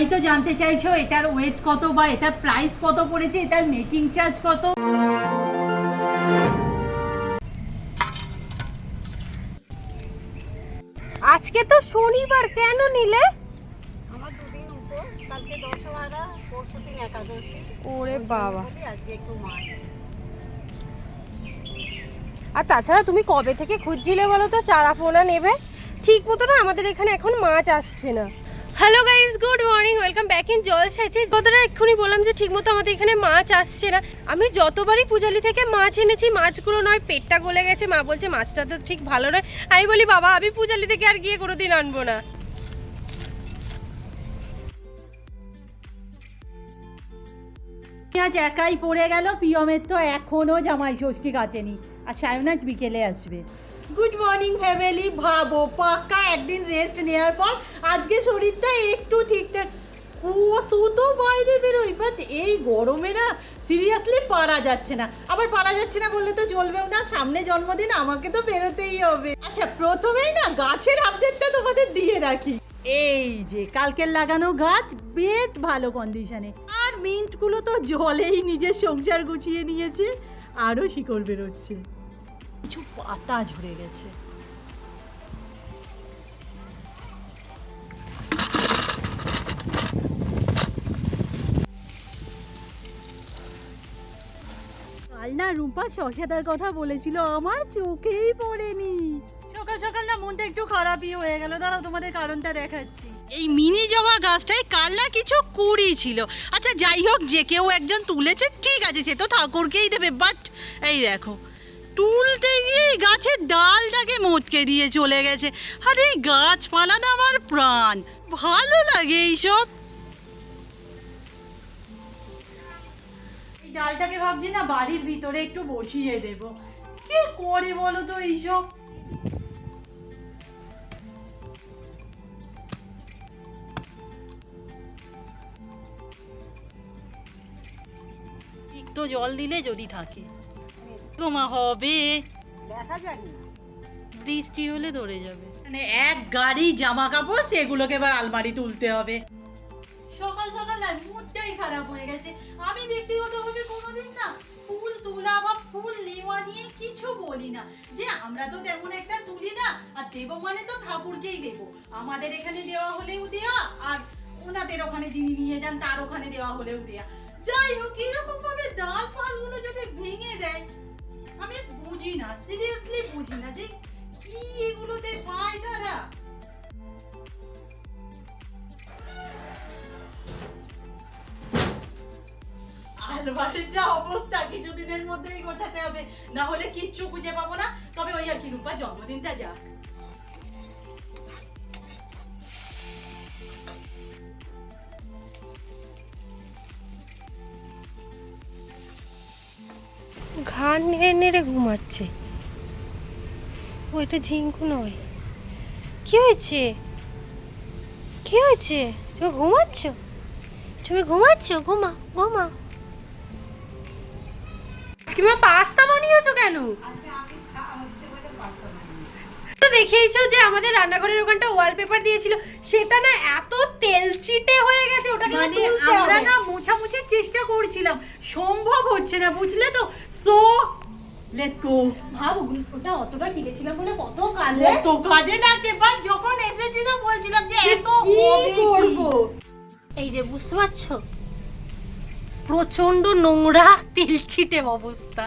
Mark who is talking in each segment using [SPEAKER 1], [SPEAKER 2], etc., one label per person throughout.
[SPEAKER 1] এই তো জানতে চাইছো এটার ওয়েট কত বা এটার প্রাইস কত পড়েছে এটার মেকিং চার্জ কত?
[SPEAKER 2] আজকে তো শনিবার কেন নিলে?
[SPEAKER 3] আমার দুদিন কালকে দশহারা পরশু দিন একাদশী।
[SPEAKER 2] ওরে বাবা।
[SPEAKER 3] আজকে একটু মাছ
[SPEAKER 2] আর তাছাড়া তুমি কবে থেকে খুঁজছিলে বলো তো চারা পোনা নেবে? ঠিক মতো না আমাদের এখানে এখন মাছ আসছে না। Hello guys good morning welcome back in জল সেচে কতটা এক্ষুনি বললাম যে ঠিকমতো আমাদের এখানে মাছ আসছে না। আমি যতবারই পূজালি থেকে মাছ এনেছি, মাছগুলো নয়, পেটটা গলে গেছে। মা বলছে, মাছটা তো ঠিক ভালো নয়। আমি বলি, বাবা, আমি পূজালি থেকে আর গিয়ে কোনোদিন আনব না।
[SPEAKER 1] আজ একাই পড়ে গেল, পিয়মের তো এখনও জামাই ষষ্ঠী কাটেনি। আর সায়নাজ বিকেলে আসবে। গুড মর্নিং ফ্যামিলি ভাবো, পাক্কা একদিন রেস্ট নেওয়ার পর আজকে শরীরটা একটু ঠিকঠাক। কত তো বাইরে বেরোই বাট এই গরমে না সিরিয়াসলি পারা যাচ্ছে না। আবার পারা যাচ্ছে না বললে তো চলবেও না, সামনে জন্মদিন, আমাকে তো বেরোতেই হবে। আচ্ছা প্রথমেই না গাছের আপডেটটা তোমাদের দিয়ে রাখি। এই যে, কালকের লাগানো গাছ বেশ ভালো কন্ডিশনে আর মিন্টগুলো তো জলেই নিজের সংসার গুছিয়ে নিয়েছে, আরও শিকড় বেরোচ্ছে। কিছু পাতা ঝরে গেছে। কাল না রূপা শশাদার কথা বলেছিল আমার চোখেই পড়েনি। সকাল সকাল না মনটা একটু খারাপই হয়ে গেল। দাঁড়াও তোমাদের কারণটা দেখাচ্ছি। এই মিনি জবা গাছটায় কাল না কিছু কুড়ি ছিল। আচ্ছা যাই হোক যে কেউ একজন তুলেছে ঠিক আছে সে তো ঠাকুরকেই দেবে বাট এই দেখো তুলতে গিয়ে গাছের ডালটাকে মোটকে দিয়ে চলে গেছে। আর এই গাছপালা না আমার প্রাণ। ভালো লাগে এইসব। ডালটাকে ভাবছি না বাড়ির ভিতরে একটু বসিয়ে দেব। কে করে বলো তো এইসব? তো জল দিলে যদি থাকে। তোমা হবে।
[SPEAKER 3] দেখা যায়নি না
[SPEAKER 1] বৃষ্টি হলে ধরে যাবে। মানে এক গাড়ি জামা কাপড় সেগুলোকে এবার আলমারি তুলতে হবে। সকাল সকাল না মুডটাই খারাপ হয়ে গেছে। আমি ব্যক্তিগতভাবে কোনোদিন না ফুল তোলা বা ফুল নেওয়া নিয়ে কিছু বলি না। যে আমরা তো তেমন একটা তুলি না আর দেবো মানে তো ঠাকুরকেই দেবো। আমাদের এখানে দেওয়া হলেও দেওয়া আর ওনাদের ওখানে যিনি নিয়ে যান তার ওখানে দেওয়া হলেও দেওয়া যাই হোক এরকম ভাবে ডাল ফালগুলো যদি ভেঙে দেয় আমি বুঝি না সিরিয়াসলি বুঝি না যে কি এগুলোতে পায় তারা। আলমারির যা অবস্থা, কিছুদিনের মধ্যেই গোছাতে হবে, না হলে কিচ্ছু খুঁজে পাবো না। তবে ওই আর কি রূপা, জন্মদিনটা যাক।
[SPEAKER 2] ঘাড় নেড়ে নেড়ে ঘুমাচ্ছে। ওইটা ঝিঙ্কু নয়। কি হয়েছে? কি হয়েছে? তুমি ঘুমাচ্ছ? তুমি ঘুমাচ্ছ? ঘুমা ঘুমা। আজকে মা পাস্তা বানিয়েছো কেন? তো দেখেইছো যে আমাদের রান্নাঘরের ওখানটা ওয়ালপেপার দিয়েছিল। সেটা না এত তেলচিটে হয়ে গেছে ওটা কিন্তু
[SPEAKER 1] মানে আমরা। না মোছামুছির চেষ্টা করছিলাম। সম্ভব হচ্ছে না বুঝলে তো? সো লেটস গো
[SPEAKER 4] ভাব ওগুলো- ওটা অতটা কিনেছিলাম বলে কত কাজে?
[SPEAKER 1] কত কাজে লাগে ভাই যখন এসেছিলাম বলছিলাম যে এত
[SPEAKER 2] কি? এই যে বুঝতে পারছ? প্রচণ্ড নোংরা তেল ছিটে
[SPEAKER 1] অবস্থা।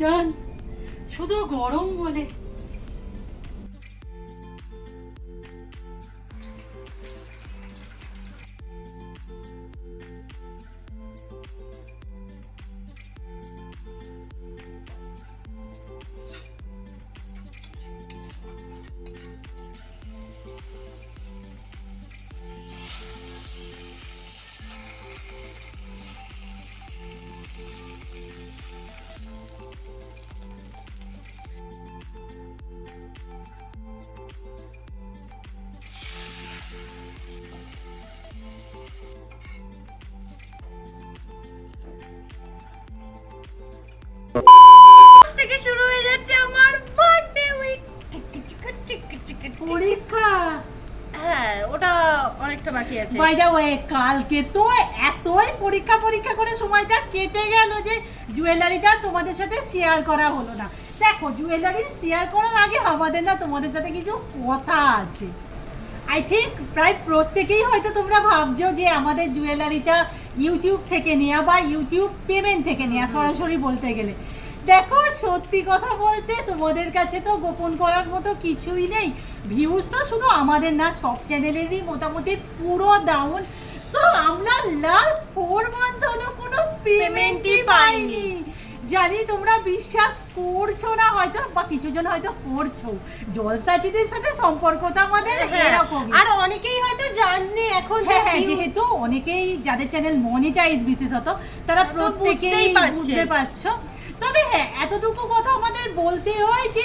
[SPEAKER 1] ডান শুধু গরম বলে
[SPEAKER 2] থেকে শুরু হয়ে যাচ্ছে আমার বার্থডে উইক
[SPEAKER 1] পরীক্ষা।
[SPEAKER 2] হ্যাঁ ওটা অনেকটা বাকি আছে।
[SPEAKER 1] বাই দ্য ওয়ে কালকে তো এতই পরীক্ষা পরীক্ষা করে সময়টা কেটে গেল যে জুয়েলারিটা তোমাদের সাথে শেয়ার করা হলো না। দেখো জুয়েলারি শেয়ার করার আগে আমাদের না তোমাদের সাথে কিছু কথা আছে। আই থিঙ্ক প্রায় প্রত্যেকেই হয়তো তোমরা ভাবছ যে আমাদের জুয়েলারিটা ইউটিউব থেকে নেওয়া বা ইউটিউব পেমেন্ট থেকে নেওয়া সরাসরি বলতে গেলে। দেখো সত্যি কথা বলতে তোমাদের কাছে তো গোপন করার মতো কিছুই নেই। ভিউজ তো শুধু আমাদের না সব চ্যানেলেরই মোটামুটি পুরো ডাউন তো আমরা লাস্ট ফোর মান্থ হলো কোনো পেমেন্টই পাইনি। জানি তোমরা বিশ্বাস করছ না হয়তো বা কিছুজন হয়তো করছ। জলসাচিদের সাথে সম্পর্কটা আমাদের
[SPEAKER 2] হ্যাঁ,
[SPEAKER 1] এরকম
[SPEAKER 2] আর অনেকেই হয়তো জানে এখন
[SPEAKER 1] হ্যাঁ হ্যাঁ যেহেতু অনেকেই যাদের চ্যানেল মনিটাইজ বিশেষত তারা প্রত্যেকেই বুঝতে পারছ। তবে হ্যাঁ এতটুকু কথা আমাদের বলতে হয় যে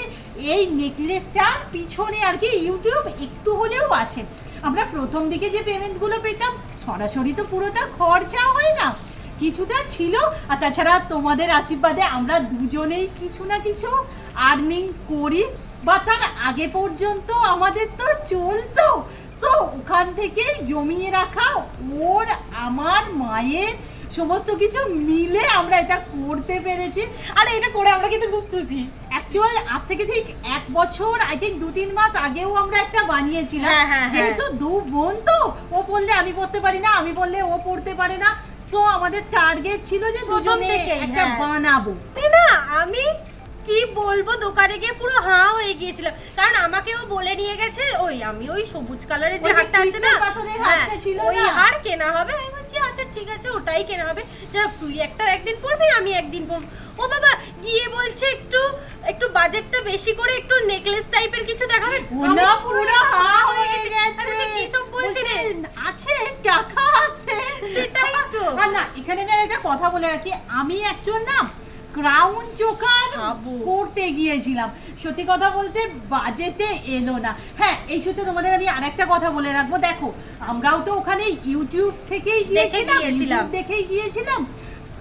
[SPEAKER 1] এই নেকলেসটার পিছনে আর কি ইউটিউব একটু হলেও আছে। আমরা প্রথম দিকে যে পেমেন্টগুলো পেতাম সরাসরি তো পুরোটা খরচা হয় না। কিছুটা ছিল। আর তাছাড়া তোমাদের আশীর্বাদে আমরা দুজনেই কিছু না কিছু আর্নিং করি। বা তার আগে পর্যন্ত আমাদের তো চলতো। তো ওখান থেকেই জমিয়ে রাখা ওর আমার মায়ের সমস্ত কিছু মিলে আমরা এটা করতে পেরেছি।
[SPEAKER 2] আর এটা করে আমরা কিন্তু খুব খুশি।
[SPEAKER 1] অ্যাকচুয়াল আজ থেকে ঠিক এক বছর আই থিঙ্ক দু তিন মাস আগেও আমরা একটা বানিয়েছিলাম।
[SPEAKER 2] হ্যাঁ, হ্যাঁ,
[SPEAKER 1] যেহেতু দু বোন তো ও বললে আমি পড়তে পারি না আমি বললে ও পড়তে পারে না। সো আমাদের টার্গেট ছিল যে দুজনে একটা
[SPEAKER 2] হ্যাঁ।
[SPEAKER 1] বানাবো।
[SPEAKER 2] না আমি কি বলব দোকানে গিয়ে পুরো হাঁ হয়ে গিয়েছিলাম। কারণ আমাকেও বলে নিয়ে গেছে ওই আমি ওই সবুজ কালারের যে হারটা আছে না হ্যাঁ, ওই? হার কেনা হবে। আমি বলছি আচ্ছা ঠিক আছে ওটাই কেনা হবে। যাক তুই একটা একদিন পরবি আমি একদিন পরবো। ও বাবা গিয়ে বলছে একটু একটু বাজেটটা বেশি করে একটু নেকলেস টাইপের কিছু দেখাবে?
[SPEAKER 1] পুরো হা হয়ে গেছে।
[SPEAKER 2] কি সব বলছি রে?
[SPEAKER 1] আছে টাকা। আর না এখানে আমি একটা কথা বলে রাখি। আমি অ্যাকচুয়াল না ক্রাউন চোকার। করতে গিয়েছিলাম। সত্যি কথা বলতে বাজেটে এলো না। হ্যাঁ এই সূত্রে তোমাদের আমি আরেকটা কথা বলে রাখব। দেখো আমরাও তো ওখানে ইউটিউব থেকেই গিয়েছিলাম
[SPEAKER 2] গিয়েছিলাম।
[SPEAKER 1] ইউটিউব দেখেই গিয়েছিলাম।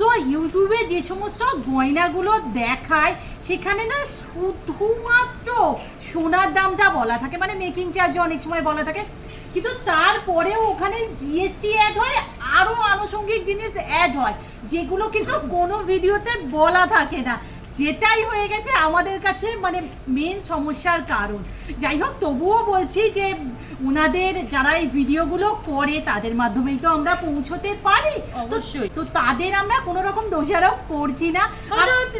[SPEAKER 1] তো ইউটিউবে যে সমস্ত গয়নাগুলো দেখায় সেখানে না শুধুমাত্র সোনার দামটা বলা থাকে। মানে মেকিং চার্জ অনেক সময় বলা থাকে। কিন্তু তারপরেও ওখানে জিএসটি অ্যাড হয় আরও আনুষঙ্গিক জিনিস অ্যাড হয় যেগুলো কিন্তু কোনো ভিডিওতে বলা থাকে না। যেটাই হয়ে গেছে আমাদের কাছে মানে মেন সমস্যার কারণ। যাই হোক তবুও বলছি যে ওনাদের যারা এই ভিডিওগুলো করে তাদের মাধ্যমেই তো আমরা পৌঁছতে পারি।
[SPEAKER 2] অবশ্যই।
[SPEAKER 1] তো তাদের আমরা কোনো রকম দোষারোপ করছি না।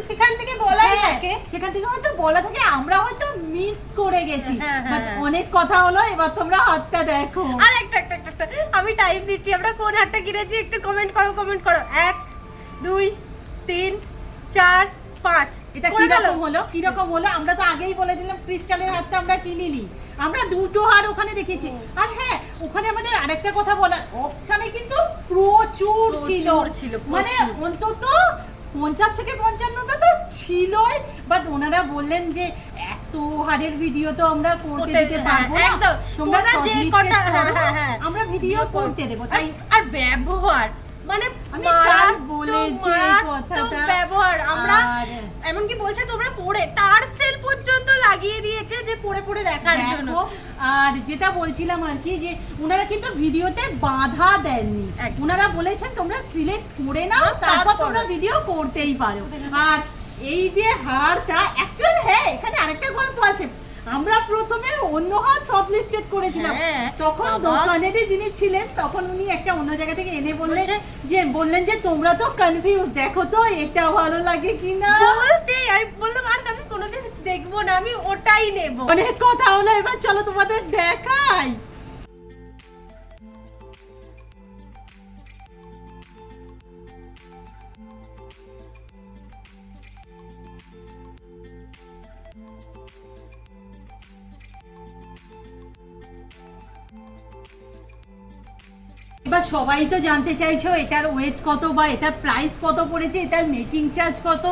[SPEAKER 2] সেখান থেকে গলাই
[SPEAKER 1] হ্যাঁ,
[SPEAKER 2] থাকে।
[SPEAKER 1] সেখান থেকে হয়তো বলা থাকে আমরা হয়তো মিস করে গেছি।
[SPEAKER 2] হ্যাঁ, হ্যাঁ,
[SPEAKER 1] But
[SPEAKER 2] হ্যাঁ।
[SPEAKER 1] অনেক কথা হলো এবার তোমরা হাতটা দেখো।
[SPEAKER 2] আর একটা একটা একটা, আমি টাইম দিচ্ছি আমরা কোন হাটটা কিনেছি একটু কমেন্ট করো কমেন্ট করো। এক দুই তিন চার পাঁচ।
[SPEAKER 1] এটা? কীরকম হলো? কীরকম হলো? আমরা তো আগেই বলে দিলাম ক্রিস্টালের হাতটা আমরা কিনিনি। আমরা দুটো হার ওখানে দেখেছি। আর হ্যাঁ ওখানে আমাদের আরেকটা কথা বলার অপশানে কিন্তু প্রচুর ছিল।
[SPEAKER 2] ছিল,
[SPEAKER 1] মানে অন্তত পঞ্চাশ থেকে পঞ্চান্নটা তো ছিলই। বাট ওনারা বললেন যে এত হারের ভিডিও তো আমরা করতে দিতে পারব না। তোমরা
[SPEAKER 2] যে কটা- হ্যাঁ, হ্যাঁ, হ্যাঁ।
[SPEAKER 1] আমরা ভিডিও করতে দেবো তাই?
[SPEAKER 2] আর- ব্যবহার মানে
[SPEAKER 1] আমি কাল বলেছি কথাটা।
[SPEAKER 2] ব্যবহার। আমরা এমনকি বলছে তোমরা পড়ে টার্সেল পর্যন্ত লাগিয়ে দিয়েছে যে পড়ে পড়ে দেখার জন্য।
[SPEAKER 1] আর যেটা বলছিলাম আর কি যে ওনারা কিন্তু ভিডিওতে বাধা দেননি। ওনারা বলেছেন তোমরা সিলেক্ট করে নাও তারপর
[SPEAKER 2] তারপর।
[SPEAKER 1] তোমরা ভিডিও করতেই পারো। আর এই যে হারটা অ্যাকচুয়ালি হ্যাঁ এখানে আরেকটা গল্প আছে। আমরা প্রথমে অন্য হার শর্ট লিস্টেড করেছিলাম।
[SPEAKER 2] হ্যাঁ,
[SPEAKER 1] তখন। দোকানেরই যিনি ছিলেন তখন উনি একটা অন্য জায়গা থেকে এনে বললেন যে বললেন যে তোমরা তো কনফিউজ দেখো তো এটা ভালো লাগে কিনা?
[SPEAKER 2] বলতে আমি বললাম আর আমি কোনোদিন দেখব না আমি ওটাই নেব।
[SPEAKER 1] অনেক কথা হলো এবার চলো তোমাদের দেখাই। এবার সবাই তো জানতে চাইছো এটার ওয়েট কত বা এটার প্রাইস কত পড়েছে এটার মেকিং চার্জ কত।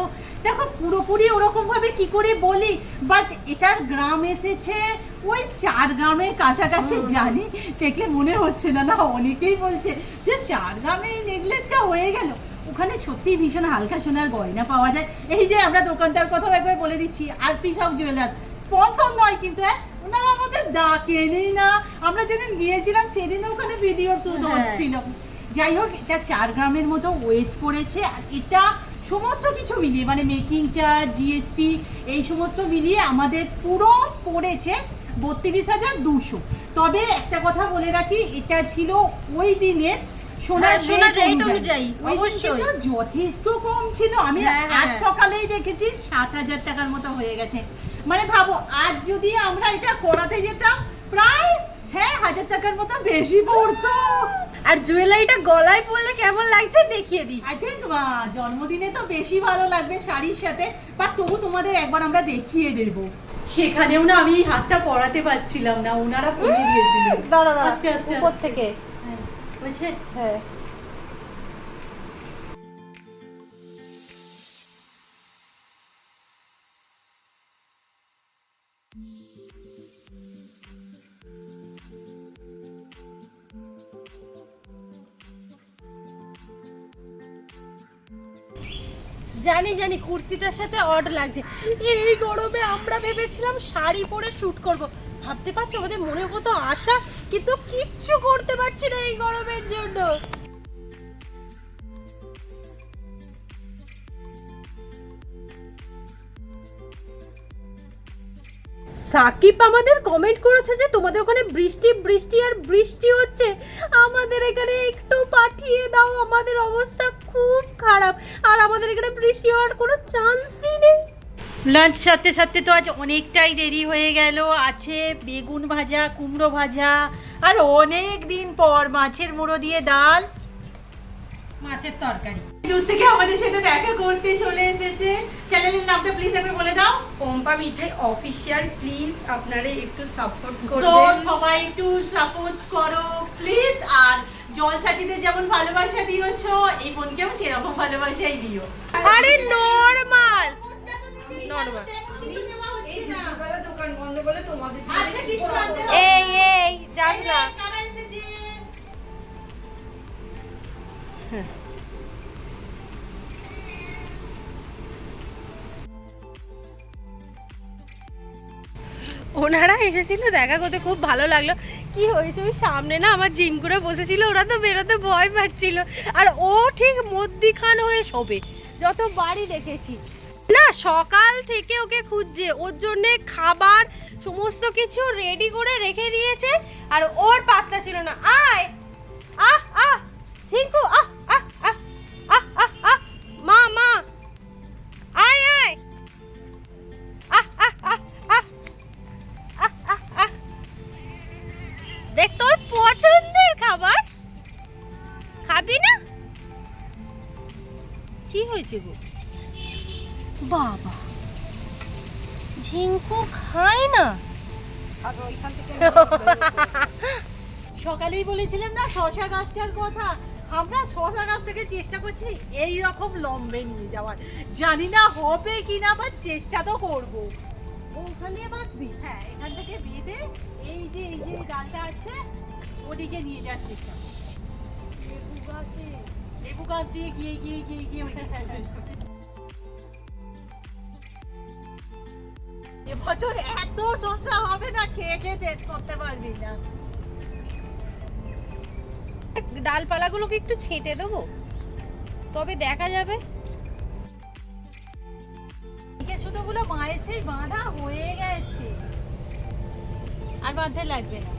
[SPEAKER 1] দেখো পুরোপুরি ওরকম ভাবে কি করে বলি বাট এটার গ্রাম এসেছে ওই চার গ্রামের কাছাকাছি জানি দেখলে মনে হচ্ছে না না অনেকেই বলছে যে চার গ্রামে এই নেকলেসটা হয়ে গেল। ওখানে সত্যি ভীষণ হালকা সোনার গয়না পাওয়া যায়। এই যে আমরা দোকানটার কথাও একবার বলে দিচ্ছি আর পি সব জুয়েলার স্পন্সর নয় কিন্তু হ্যাঁ ওনারা আমাদের ডাকেনি না আমরা যেদিন গিয়েছিলাম সেদিন ওখানে ভিডিও শুট
[SPEAKER 2] হ্যাঁ।
[SPEAKER 1] হচ্ছিল যাই হোক এটা চার গ্রামের মতো ওয়েট করেছে আর এটা সমস্ত কিছু মিলিয়ে মানে মেকিং চার্জ জিএসটি এই সমস্ত মিলিয়ে আমাদের পুরো পড়েছে বত্রিশ হাজার দুশো তবে একটা কথা বলে রাখি এটা ছিল ওই দিনের সোনার
[SPEAKER 2] হ্যাঁ, সোনার
[SPEAKER 1] রেট অনুযায়ী। কিন্তু যথেষ্ট কম ছিল আমি
[SPEAKER 2] হ্যাঁ,
[SPEAKER 1] আজ। সকালেই দেখেছি সাত হাজার টাকার মতো হয়ে গেছে মানে ভাবো আজ যদি আমরা এটা করাতে যেতাম প্রায় হ্যাঁ হাজার টাকার মতো বেশি পড়তো।
[SPEAKER 2] আর জুয়েলারিটা গলায় পরলে কেমন লাগছে দেখিয়ে দিই।
[SPEAKER 1] আই থিঙ্ক জন্মদিনে তো বেশি ভালো লাগবে শাড়ির সাথে বা তবু তোমাদের একবার আমরা দেখিয়ে দেব। সেখানেও না আমি হাতটা পরাতে পারছিলাম না ওনারা পরিয়ে দিয়েছিলেন।
[SPEAKER 2] দাঁড়া দাঁড়া
[SPEAKER 1] আচ্ছা, আচ্ছা।
[SPEAKER 2] উপর থেকে।
[SPEAKER 1] হ্যাঁ, বলছে?
[SPEAKER 2] হ্যাঁ। জানি জানি, কুর্তিটার সাথে অড লাগছে। এই গরমে আমরা ভেবেছিলাম শাড়ি পরে শুট করব। ভাবতে পারছ আমাদের মনে কত আশা? কিন্তু কিচ্ছু করতে পারছি না এই গরমের জন্য। সাকিব, আমাদের কমেন্ট করেছে যে তোমাদের ওখানে বৃষ্টি বৃষ্টি আর বৃষ্টি হচ্ছে। আমাদের এখানে একটু পাঠিয়ে দাও আমাদের অবস্থা খুব খারাপ। আর আমাদের এখানে বৃষ্টি হওয়ার কোনো চান্সই নেই।
[SPEAKER 1] লাঞ্চ সাথে সাথে তো আজ অনেকটাই দেরি হয়ে গেল। আছে বেগুন ভাজা কুমড়ো ভাজা আর অনেক দিন পর মাছের মুড়ো দিয়ে ডাল।
[SPEAKER 2] মাছের তরকারি।
[SPEAKER 1] দূর থেকে আমাদের সাথে দেখা করতে চলে এসেছে। চ্যানেলের নামটা প্লিজ আমি বলে দাও।
[SPEAKER 4] পম্পা মিঠাই অফিসিয়াল প্লিজ আপনারা একটু সাপোর্ট করবেন।
[SPEAKER 1] সবাই একটু সাপোর্ট করো প্লিজ আর জল ছাতিতে যেমন ভালোবাসা দিয়েছ এই বোনকেও সেরকম ভালোবাসাই দিও।
[SPEAKER 2] আরে নরমাল Normal.
[SPEAKER 4] এই দুপুরবেলা দোকান বন্ধ বলে
[SPEAKER 2] ওনারা এসেছিল, দেখা করতে খুব ভালো লাগল। কি হয়েছে? ওই সামনে না আমার জিম করে বসেছিল, ওরা তো বেরোতে ভয় পাচ্ছিল। আর ও ঠিক মদ্দিখান হয়ে শোবে, যত বাড়ি দেখেছি। না, সকাল থেকে ওকে খুঁজছে, ওর জন্য খাবার সমস্ত কিছু রেডি করে রেখে দিয়েছে, আর ওর পাত্তা ছিল না। আয়! আহ আহ ঝিঙ্কু আহ বাবা। ঝিঙ্কু খায় না।
[SPEAKER 1] সকালেই বলেছিলাম না শশা গাছটার কথা। আমরা শশা গাছ থেকে চেষ্টা করছি এই রকম লম্বে নিয়ে যাওয়ার। জানি না হবে কিনা বা চেষ্টা তো করব। ওখানে বাঁধবি? হ্যাঁ এখান থেকে বেঁধে এই যে এই যে ডালটা আছে ওদিকে নিয়ে যাওয়ার চেষ্টা লেবু গাছে। লেবু গাছ দিয়ে গিয়ে গিয়ে গিয়ে গিয়ে ওটা এত শসা হবে না খেয়ে খেয়ে শেষ করতে পারবি না।
[SPEAKER 2] ডালপালাগুলোকে একটু ছেঁটে দেবো তবে দেখা যাবে।
[SPEAKER 1] সুতোগুলো বাঁধা হয়ে গেছে। আর বাঁধতে লাগবে না।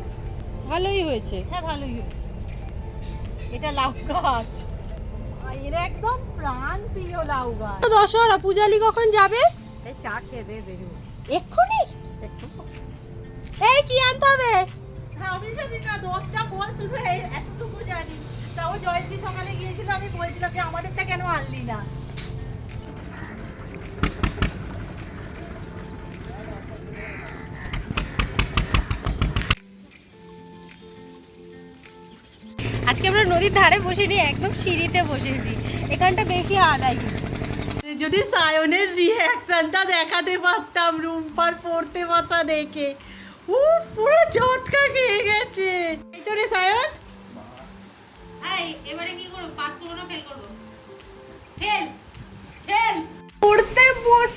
[SPEAKER 2] ভালোই হয়েছে।
[SPEAKER 1] হ্যাঁ ভালোই হয়েছে। এটা লাউ গাছ। এর একদম প্রাণ প্রিয় লাউ গাছ।
[SPEAKER 2] তো দশহরা পূজালি কখন যাবে?
[SPEAKER 3] চা খেয়ে বেরোবো
[SPEAKER 2] এক্ষুনি? এই কি আনতে হবে?
[SPEAKER 1] আমি জানি না দশটা বল শুধু এই এতটুকু জানি। তাও জয়ন্তী সকালে গিয়েছিল আমি বলছিলাম যে আমাদেরটা কেন আনলি না?
[SPEAKER 2] আজকে আমরা নদীর ধারে বসিনি একদম সিঁড়িতে বসেছি। এখানটা বেশি আদায়।
[SPEAKER 1] যদি সায়নের রিয়াকশনটা দেখাতে পারতাম রুম্পার পড়তে বসা দেখে। ও পুরো ঝটকা খেয়ে গেছে। এই তো রে সায়ন।
[SPEAKER 2] এই এবারে কি করব? পাস করব না ফেল করব।
[SPEAKER 4] ফেল ফেল
[SPEAKER 2] পড়তে বস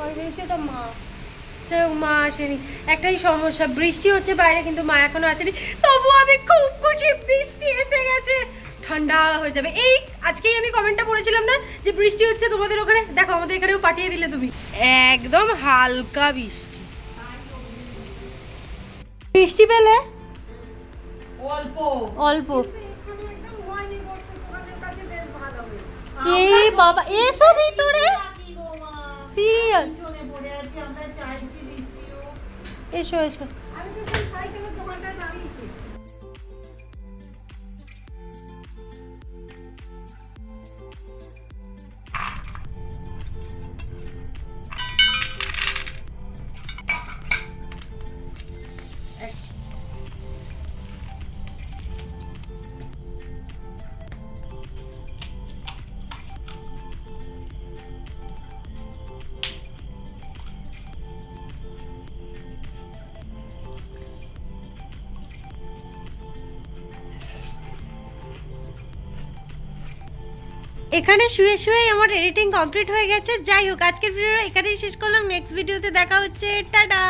[SPEAKER 2] আর বলছে মা। যাই মা আসেনি। একটাই সমস্যা বৃষ্টি হচ্ছে বাইরে কিন্তু মা এখনও আসেনি। তবু আমি খুব খুশি বৃষ্টি এসে গেছে। ঠান্ডা হয়ে যাবে। এই আজকেই আমি কমেন্টটা পড়েছিলাম না যে বৃষ্টি হচ্ছে তোমাদের ওখানে? দেখো আমাদের এখানেও পাঠিয়ে দিলে তুমি। একদম হালকা বৃষ্টি। বৃষ্টি পেলে?
[SPEAKER 1] অল্প।
[SPEAKER 2] অল্প। এই বাবা এসো ভিতরে? সিরিয়াল এসো এসো।
[SPEAKER 3] আমি তো সেই সাইকেলের দোকানটায় দাঁড়িয়েছি
[SPEAKER 2] এখানে শুয়ে শুয়ে আমার এডিটিং কমপ্লিট হয়ে গেছে। যাই হোক, আজকের ভিডিও এখানেই শেষ করলাম। নেক্সট ভিডিওতে দেখা হচ্ছে। টাটা!